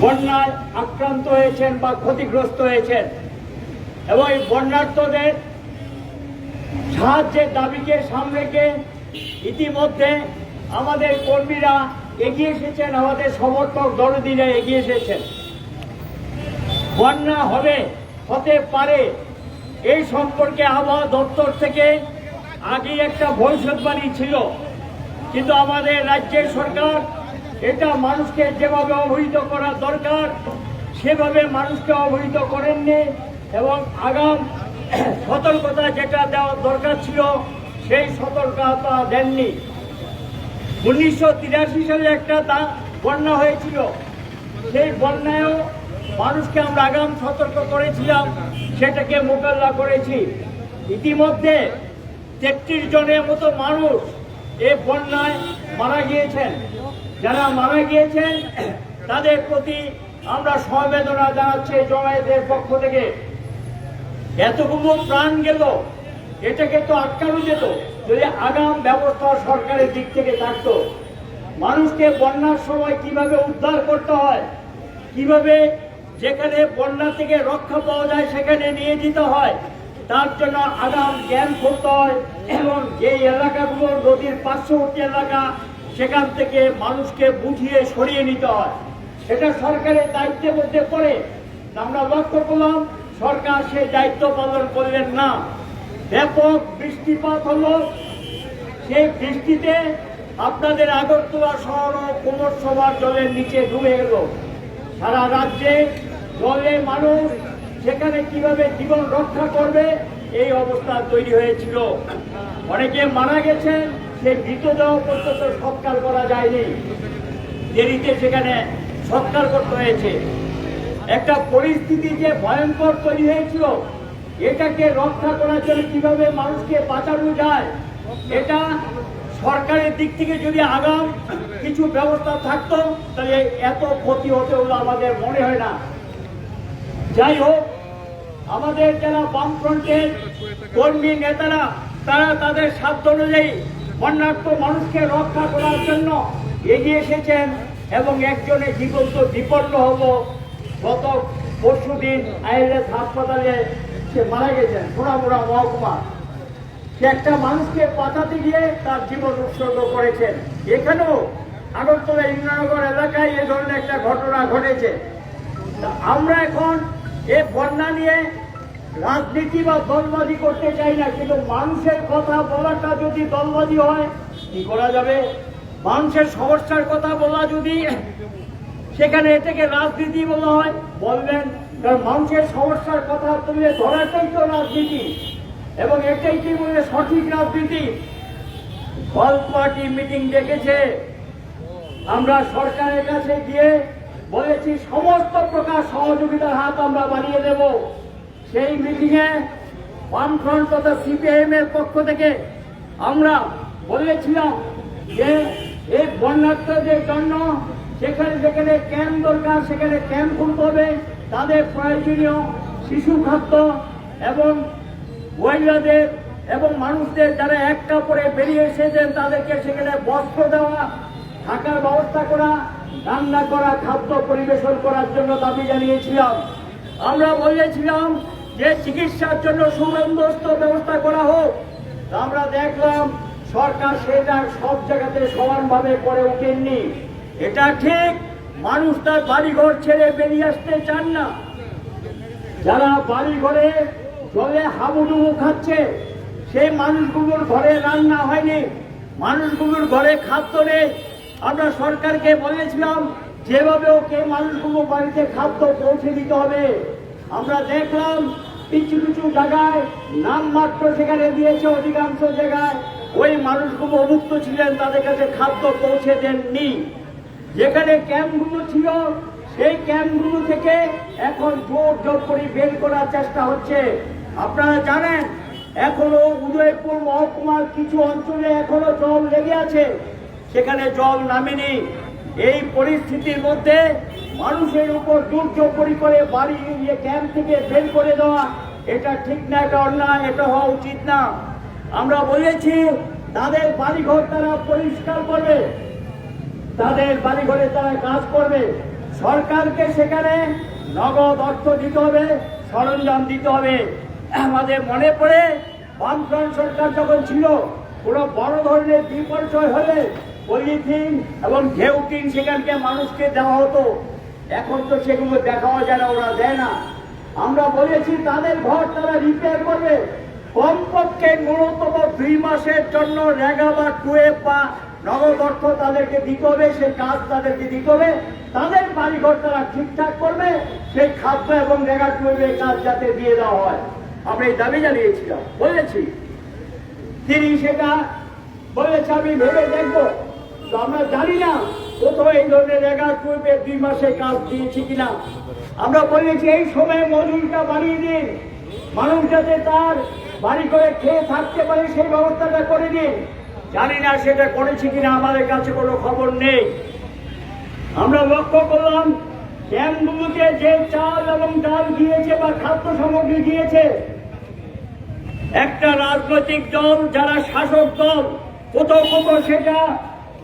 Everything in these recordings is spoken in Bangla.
বন্যায় আক্রান্ত হয়েছেন বা ক্ষতিগ্রস্ত হয়েছেন। এবং এই বন্যার্থদের সাহায্যের দাবিকে ইতিমধ্যে আমাদের কর্মীরা এগিয়ে এসেছেন, আমাদের সমর্থক এগিয়ে এসেছেন। বন্যা হবে, হতে পারে, এই সম্পর্কে আবহাওয়া দপ্তর থেকে আগেই একটা ভবিষ্যৎবাণী ছিল। কিন্তু আমাদের রাজ্যের সরকার এটা মানুষকে যেভাবে অবহিত করা দরকার, সেভাবে মানুষকে অবহিত করেননি এবং আগাম সতর্কতা যেটা দেওয়ার দরকার ছিল, সেই সতর্কতা দেননি। উনিশশো তিরাশি সালে একটা বন্যা হয়েছিল। সেই বন্যায়ও মানুষকে আমরা আগাম সতর্ক করেছিলাম, সেটাকে মোকাবিলা করেছি। ইতিমধ্যে তেত্রিশ জনের মতো মানুষ এ বন্যায় মারা গিয়েছেন। যারা মারা গিয়েছেন, তাদের প্রতি আমরা সমবেদনা জানাচ্ছি জমায়েতের পক্ষ থেকে। এতগুলো প্রাণ গেল, এটাকে তো আটকানো যেত, যদি আগাম ব্যবস্থা সরকারের দিক থেকে থাকতো। মানুষকে বন্যার সময় কীভাবে উদ্ধার করতে হয়, কীভাবে যেখানে বন্যা থেকে রক্ষা পাওয়া যায় সেখানে নিয়ে যেতে হয়, তার জন্য আগাম জ্ঞান করতে হয়। এবং যে এলাকাগুলো, নদীর পার্শ্ববর্তী এলাকা সেখান থেকে মানুষকে বুঝিয়ে সরিয়ে নিতে হয়। এটা সরকারের দায়িত্বের মধ্যে পড়ে। আমরা লক্ষ্য করলাম, সরকার সেই দায়িত্ব পালন করলেন না। ব্যাপক বৃষ্টিপাত হলো। সেই বৃষ্টিতে আপনাদের আগরতলা শহর ও কোমর সবার জলের নিচে ডুবে গেল। সারা রাজ্যে জলে মানুষ সেখানে কীভাবে জীবন রক্ষা করবে, এই অবস্থা তৈরি হয়েছিল। অনেকে মারা গেছেন সেই মৃতদেহ পর্যন্ত সৎকার করা যায়নি, দেরিতে সেখানে সৎকার করতে হয়েছে। একটা পরিস্থিতি যে ভয়ঙ্কর তৈরি হয়েছিল, এটাকে রক্ষা করার জন্য কীভাবে মানুষকে বাঁচানো যায়, এটা সরকারের দিক থেকে যদি আগাম কিছু ব্যবস্থা থাকতো, তাহলে এত ক্ষতি হতে হলো আমাদের মনে হয় না। যাই হোক, আমাদের যারা বামফ্রন্টের কর্মী নেতারা, তারা তাদের সাধ্য অনুযায়ী বন্যার্থ মানুষকে রক্ষা করার জন্য এগিয়ে এসেছেন এবং একজনে জীবন্ত বিপন্ন হলো গত পরশু দিন আইএলএস হাসপাতালে সে মারা গেছেন, সোনামুড়া মহকুমা সে একটা মানুষকে বাঁচাতে গিয়ে তার জীবন উৎসর্গ করেছেন। এখানেও আগরতলা ইন্দ্রনগর এলাকায় এ ধরনের একটা ঘটনা ঘটেছে। আমরা এখন এ বন্যা নিয়ে রাজনীতি বা দলবাজি করতে চাই না, কিন্তু মানুষের কথা বলাটা যদি দলবাজি হয়, কি করা যাবে? মানুষের সমস্যার কথা বলা যদি সেখানে এটাকে রাজনীতি বলা হয় বলবেন কারণ মানুষের সমস্যার কথা তুলে ধরাটাই তো রাজনীতি, এবং এটাই কি বলে সঠিক রাজনীতি? অল পার্টি মিটিং ডেকেছে, আমরা সরকারের কাছে গিয়ে বলেছি, সমস্ত প্রকার সহযোগিতার হাত আমরা বাড়িয়ে দেব। সেই মিটিংয়ে বামফ্রন্ট তথা সিপিআইএম এর পক্ষ থেকে আমরা বলেছিলাম যে এই বন্যার্থদের জন্য সেখানে যেখানে ক্যাম্প দরকার, সেখানে ক্যাম্প খুলতে হবে। তাদের প্রয়োজনীয় শিশু খাদ্য এবং মহিলাদের এবং মানুষদের যারা এক কাপড়ে বেরিয়ে এসেছেন, তাদেরকে সেখানে বস্ত্র দেওয়া, থাকার ব্যবস্থা করা, রান্না করা, খাদ্য পরিবেশন করার জন্য দাবি জানিয়েছিলাম। আমরা বলেছিলাম যে চিকিৎসার জন্য সুবন্দোস্ত ব্যবস্থা করা হোক, আমরা দেখলাম সরকার সেটা সব জায়গাতে সমানভাবে করে ওঠেননি। এটা ঠিক, মানুষ তার বাড়িঘর ছেড়ে বেরিয়ে আসতে চান না। যারা বাড়ি ঘরে জলে হাবুডুবু খাচ্ছে, সেই মানুষগুলোর ঘরে রান্না হয়নি, মানুষগুলোর ঘরে খাদ্য নেই। আমরা সরকারকে বলেছিলাম, যেভাবে ওকে মানুষগুলো বাড়িতে খাদ্য পৌঁছে দিতে হবে। আমরা দেখলাম কিছু কিছু জায়গায় নামমাত্র সেখানে দিয়েছে অধিকাংশ জায়গায়। ওই মানুষগুলো অভুক্ত ছিলেন, তাদের কাছে খাদ্য পৌঁছে দেননি। যেখানে ক্যাম্পগুলো ছিল, সেই ক্যাম্পগুলো থেকে এখন জোর জোর করে বের করার চেষ্টা হচ্ছে। আপনারা জানেন, এখনও উদয়পুর মহকুমার কিছু অঞ্চলে এখনও জল লেগে আছে। সেখানে জল নামেনি। এই পরিস্থিতির মধ্যে মানুষের উপর দুর্যোগপরি করে বাড়ি ইয়ে ক্যাম্প থেকে বের করে দেওয়া, এটা ঠিক না, এটা অন্যায়, এটা হওয়া উচিত না। আমরা বলেছি, তাদের বাড়িঘর তারা পরিষ্কার করবে, তাদের বাড়িঘরে তারা কাজ করবে। সরকারকে সেখানে নগদ অর্থ দিতে হবে, সরঞ্জাম দিতে হবে। আমাদের মনে পড়ে, বামফ্রন্ট সরকার যখন ছিল কোনো বড় ধরনের বিপর্যয় হলে পলিথিন এবং ঘেউটিন সেখানকে মানুষকে দেওয়া হতো। এখন তো সেগুলো দেখাও যায় ওরা দেয় না। আমরা বলেছি, তাদের ঘর তারা রিপেয়ার করবে। কমপক্ষে ন্যূনতম দুই মাসের জন্য রেগা বা টুয়েব বা নগদ অর্থ তাদেরকে দিতে হবে, সে কাজ তাদেরকে দিতে হবে। তাদের বাড়িঘর তারা ঠিকঠাক করবে, সেই খাদ্য এবং রেগা টুয়েবের কাজ যাতে দিয়ে দেওয়া হয়। আমরা এই দাবি জানিয়েছিলাম, বলেছি। তিনি সেটা বলেছে, আমি ভেবে দেখব। তো আমরা জানি না কোথাও এই ধরনের রেগার পূর্বে দুই মাসে কাজ দিয়েছি কিনা? আমরা বলেছি, এই সময় মজুরিটা বাড়িয়ে দিন। মানুষ যাতে তার বাড়ি করে খেয়ে থাকতে পারে, সেই ব্যবস্থাটা করে দিন। জানি না সেটা করেছি কিনা, আমাদের কাছে কোনো খবর নেই। আমরা লক্ষ্য করলাম ক্যাম্পগুলোকে যে চাল এবং ডাল দিয়েছে বা খাদ্য সামগ্রী দিয়েছে, একটা রাজনৈতিক দল, যারা শাসক দল, কোথাও কোথাও সেটা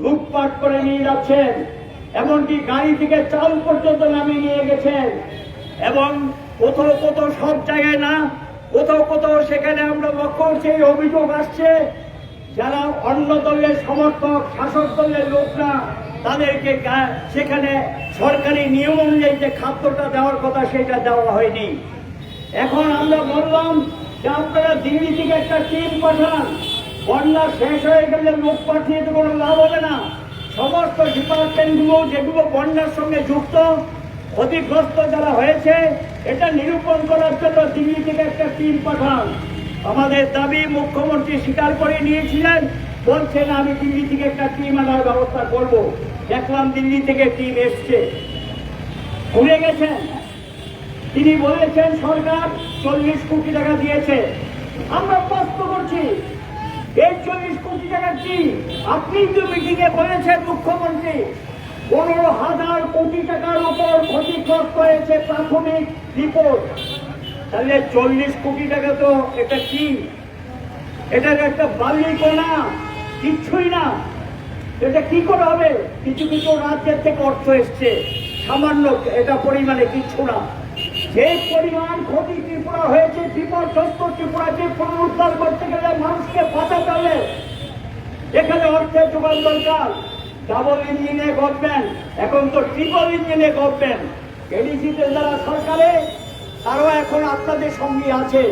লুটপাট করে নিয়ে যাচ্ছেন, এমনকি গাড়ি থেকে চাল পর্যন্ত নামিয়ে নিয়ে গেছেন। এবং কোথাও কোথাও সব জায়গায় না, কোথাও কোথাও সেখানে আমরা লক্ষ্য করছি অভিযোগ আসছে, যারা অন্য দলের সমর্থক, শাসক দলের লোকরা, তাদেরকে সেখানে সরকারি নিয়ম অনুযায়ী যে খাদ্যটা দেওয়ার কথা, সেটা দেওয়া হয়নি। এখন আমরা বললাম যে আপনারা দিল্লি থেকে একটা টিম পাঠান বন্যা শেষ হয়ে গেলে লোক পাঠিয়ে তো কোনো লাভ হবে না। সমস্ত ডিপার্টমেন্টগুলো যেগুলো বন্যার সঙ্গে যুক্ত, ক্ষতিগ্রস্ত যারা হয়েছে, এটা নিরূপণ করার জন্য দিল্লি থেকে একটা টিম পাঠান। আমাদের দাবি মুখ্যমন্ত্রী স্বীকার করে নিয়েছিলেন, বলছেন, আমি দিল্লি থেকে একটা টিম আনার ব্যবস্থা করব। দেখলাম দিল্লি থেকে টিম এসছে। ঘুরে গেছেন। তিনি বলেছেন, সরকার চল্লিশ কোটি টাকা দিয়েছে। আমরা প্রশ্ন করছি এই চল্লিশ কোটি টাকা কি আপনি তো মিটিং এ বলেছেন মুখ্যমন্ত্রী, পনেরো হাজার কোটি টাকার উপর ক্ষতিগ্রস্ত হয়েছে প্রাথমিক রিপোর্ট তাহলে চল্লিশ কোটি টাকা তো এটা কি? এটা একটা বালি কোনা কিচ্ছুই না। এটা কি করে হবে? কিছু কিছু রাজ্যের থেকে অর্থ এসছে। সামান্য এটা পরিমাণে কিচ্ছু না। যে পরিমাণ ক্ষতি ত্রিপুরা হয়েছে, বিপর্যস্ত ত্রিপুরাকে পুনরুদ্ধার করতে গেলে মানুষকে হবে এখানে অর্থের যোগান দরকার। ডাবল ইঞ্জিনে গভর্নমেন্ট এখন তো ট্রিপল ইঞ্জিনে গভর্নমেন্ট এডিসিতে যারা সরকারে, তারাও এখন আপনাদের সঙ্গে আছে।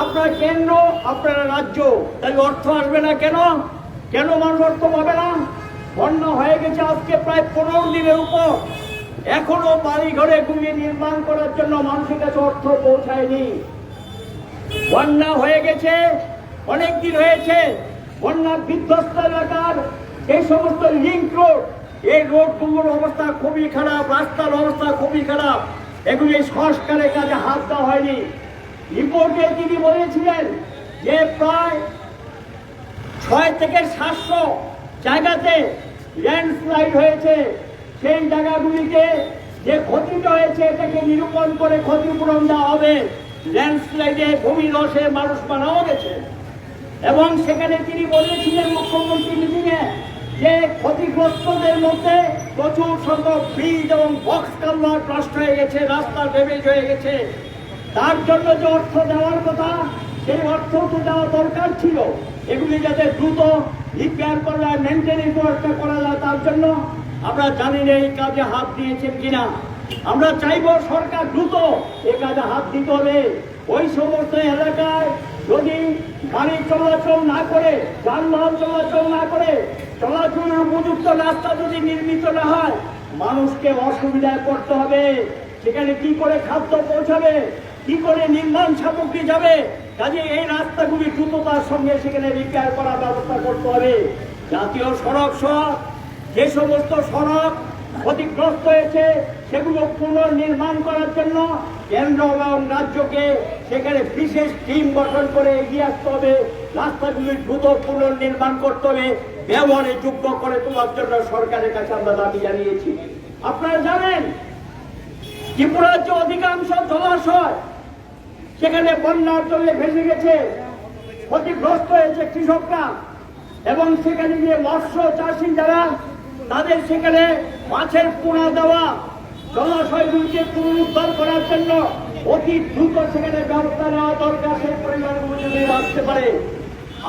আপনার কেন্দ্র, আপনারা রাজ্য, তাই অর্থ আসবে না কেন? কেন মানুষ অর্থ পাবে না? বন্যা হয়ে গেছে আজকে প্রায় পনেরো দিনের উপর। এখনও বাড়ি ঘরে নির্মাণ করার জন্য মানুষের কাছে অর্থ পৌঁছায়নি। বন্যা হয়ে গেছে, অনেক দিন হয়েছে। বন্যা বিধ্বস্ত এলাকার এই সমস্ত লিঙ্ক রোড এই রোডগুলোর অবস্থা খুবই খারাপ, রাস্তার অবস্থা খুবই খারাপ। এগুলি সংস্কারের কাজে হাত দেওয়া হয়নি। রিপোর্টে তিনি বলেছিলেন যে প্রায় ছয় থেকে সাতশো জায়গাতে ল্যান্ডস্লাইড হয়েছে। সেই জায়গাগুলিকে যে ক্ষতিটা হয়েছে, এটাকে নিরূপণ করে ক্ষতিপূরণ দেওয়া হবে। ল্যান্ডস্লাইডে ভূমি ধসে মানুষ মারাও গেছে। এবং সেখানে তিনি বলেছিলেন মুখ্যমন্ত্রী মিটিংয়ে যে ক্ষতিগ্রস্তদের মধ্যে প্রচুর সংখ্যক ব্রিজ এবং বক্স কালভার্ট নষ্ট হয়ে গেছে, রাস্তা ড্যামেজ হয়ে গেছে। তার জন্য যে অর্থ দেওয়ার কথা, সেই অর্থ তো দেওয়া দরকার ছিল। এগুলি যাতে দ্রুত রিপেয়ার করা যায় মেনটেনেন্স ওয়ার্কটা করা যায় তার জন্য আমরা জানি না এই কাজে হাত দিয়েছেন কিনা। আমরা চাইব সরকার দ্রুত এই কাজে হাত দিতে হবে। ওই সমস্ত এলাকায় যদি গাড়ি চলাচল না করে, যানবাহন চলাচল না করে, চলাচল উপযুক্ত রাস্তা যদি নির্মিত না হয়, মানুষকে অসুবিধায় পড়তে হবে। সেখানে কি করে খাদ্য পৌঁছাবে? কি করে নির্মাণ সামগ্রী যাবে? কাজে এই রাস্তাগুলি দ্রুততার সঙ্গে সেখানে রিপেয়ার করার ব্যবস্থা করতে হবে। জাতীয় সড়ক সহ যে সমস্ত সড়ক ক্ষতিগ্রস্ত হয়েছে, সেগুলো পুনর্নির্মাণ করার জন্য কেন্দ্র এবং রাজ্যকে সেখানে বিশেষ টিম গঠন করে এগিয়ে আসতে হবে। রাস্তাগুলি দ্রুত পুনর্নির্মাণ করতে হবে। ব্যবহারে যোগ্য করে তোলার জন্য সরকারের কাছে আমরা দাবি জানিয়েছি। আপনারা জানেন ত্রিপুরার যে অধিকাংশ জলাশয় সেখানে বন্যার জলে ভেসে গেছে, ক্ষতিগ্রস্ত হয়েছে কৃষকরা এবং সেখানে গিয়ে মৎস্য চাষি যারা, তাদের সেখানে মাছের পোনা দেওয়া জলাশয়গুলিকে পুনরুদ্ধার করার জন্য অতি দ্রুত সেখানে ব্যবস্থা নেওয়া দরকার, সেই পরিবারগুলো যদি বাঁচতে পারে।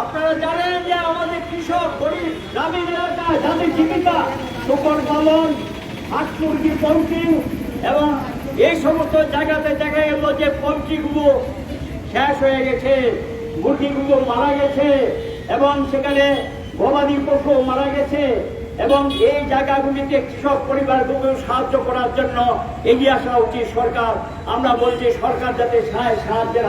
আপনারা জানেন যে আমাদের কৃষক, গরিব, গ্রামীণ এলাকায় যাদের জীবিকা, শুকর পালন, হাঁস মুরগি পোলট্রি এবং এই সমস্ত জায়গাতে দেখা গেল যে পোলট্রিগুলো শেষ হয়ে গেছে, মুরগিগুলো মারা গেছে এবং সেখানে গবাদি পশু মারা গেছে। এবং এই জায়গাগুলিতে কৃষক পরিবারগুলো সাহায্য করার জন্য এগিয়ে আসা উচিত সরকার। আমরা বলছি সরকার যাতে সাহায্যের